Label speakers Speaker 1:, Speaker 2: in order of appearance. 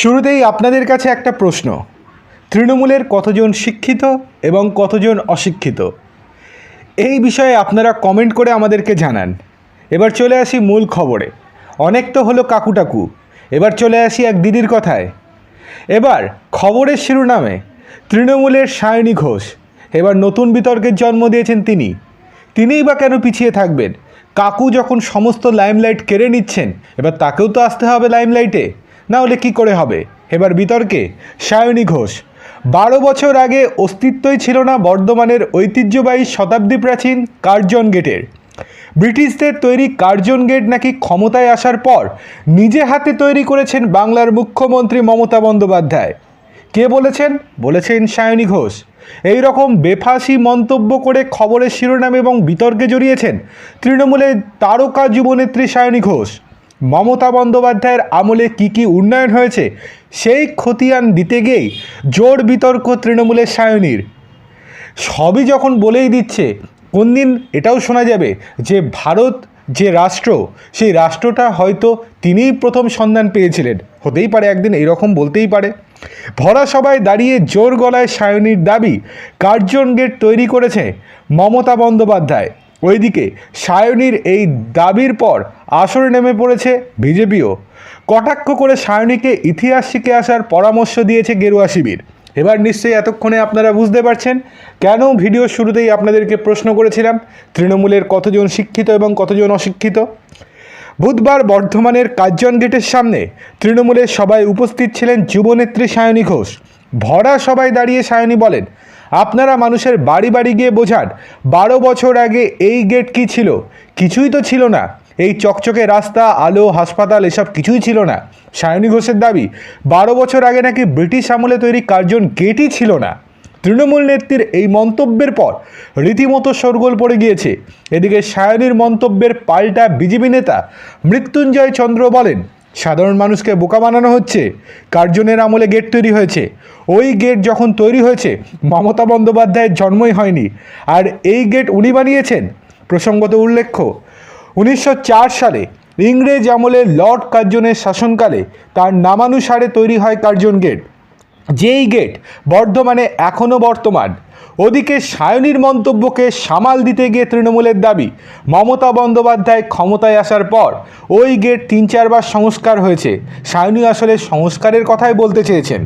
Speaker 1: শুরুতেই আপনাদের কাছে একটা প্রশ্ন। তৃণমূলের কতজন শিক্ষিত এবং কতজন অশিক্ষিত? এই বিষয়ে আপনারা কমেন্ট করে আমাদেরকে জানান। এবার চলে আসি মূল খবরে। অনেক তো হলো কাকুটাকু এবার চলে আসি এক দিদির কথায়। এবার খবরের শিরোনামে তৃণমূলের সায়নী ঘোষ। এবার নতুন বিতর্কের জন্ম দিয়েছেন তিনি। তিনিই বা কেন পিছিয়ে থাকবেন? কাকু যখন সমস্ত লাইমলাইট কেড়ে নিচ্ছেন, এবার তাকেও তো আসতে হবে লাইমলাইটে না হলে কী করে হবে? এবার বিতর্কে সায়নী ঘোষ, বারো বছর আগে অস্তিত্বই ছিল না বর্ধমানের ঐতিহ্যবাহী শতাব্দী প্রাচীন কার্জন গেটের। ব্রিটিশদের তৈরি কার্জন গেট নাকি ক্ষমতায় আসার পর নিজে হাতে তৈরি করেছেন বাংলার মুখ্যমন্ত্রী মমতা বন্দ্যোপাধ্যায়। কে বলেছেন? বলেছেন সায়নী ঘোষ। এই রকম বেফাসি মন্তব্য করে খবরের শিরোনাম এবং বিতর্কে জড়িয়েছেন তৃণমূলের তারকা যুবনেত্রী সায়নী ঘোষ। মমতা বন্দ্যোপাধ্যায়ের আমলে কি কি উন্নয়ন হয়েছে, সেই খতিয়ান দিতে গিয়েই জোর বিতর্ক তৃণমূলের সায়নীর। সবই যখন বলেই দিচ্ছে, কোন দিন এটাও শোনা যাবে যে ভারত যে রাষ্ট্র, সেই রাষ্ট্রটা হয়তো তিনিই প্রথম সন্ধান পেয়েছিলেন। হতেই পারে একদিন এরকম বলতেই পারে। ভরা সভায় দাঁড়িয়ে জোর গলায় সায়নীর দাবি, কার্জন গেট তৈরি করেছে মমতা বন্দ্যোপাধ্যায়। ওইদিকে সায়নীর এই দাবির পর আসরে নেমে পড়েছে বিজেপিও। কটাক্ষ করে সায়নীকে ইতিহাস শিখে আসার পরামর্শ দিয়েছে গেরুয়া শিবির। এবার নিশ্চয়ই এতক্ষণে আপনারা বুঝতে পারছেন কেন ভিডিও শুরুতেই আপনাদেরকে প্রশ্ন করেছিলাম, তৃণমূলের কতজন শিক্ষিত এবং কতজন অশিক্ষিত? বুধবার বর্ধমানের কার্জন গেটের সামনে তৃণমূলের সবাই উপস্থিত ছিলেন যুবনেত্রী সায়নী ঘোষ। ভরা সবাই দাঁড়িয়ে সায়নী বলেন, আপনারা মানুষের বাড়ি বাড়ি গিয়ে বোঝান, বারো বছর আগে এই গেট কি ছিল? কিছুই তো ছিল না। এই চকচকে রাস্তা, আলো, হাসপাতাল, এসব কিছুই ছিল না। সায়নী ঘোষের দাবি, বারো বছর আগে নাকি ব্রিটিশ আমলে তৈরি কার্জন গেটই ছিল না। তৃণমূল নেত্রীর এই মন্তব্যের পর রীতিমতো শোরগোল পড়ে গিয়েছে। এদিকে সায়নীর মন্তব্যের পাল্টা বিজেপি নেতা মৃত্যুঞ্জয় চন্দ্র বলেন সাধারণ মানুষকে বোকা বানানো হচ্ছে, কার্জনের আমলে গেট তৈরি হয়েছে। ওই গেট যখন তৈরি হয়েছে, মমতা বন্দ্যোপাধ্যায়ের জন্মই হয়নি। আর এই গেট উনি বানিয়েছেন, প্রসঙ্গত উল্লেখ্য, উনিশশো চার সালে ইংরেজ আমলে লর্ড কার্জনের শাসনকালে তার নামানুসারে তৈরি হয় কার্জন গেট যেই গেট বর্ধমানে এখনও বর্তমান, ওদিকে সায়নীর মন্তব্যকে সামাল দিতে গিয়ে তৃণমূলের দাবি, মমতা বন্দ্যোপাধ্যায় ক্ষমতায় আসার পর ওই গেট তিন চারবার সংস্কার হয়েছে। সায়নী আসলে সংস্কারের কথাই বলতে চেয়েছেন।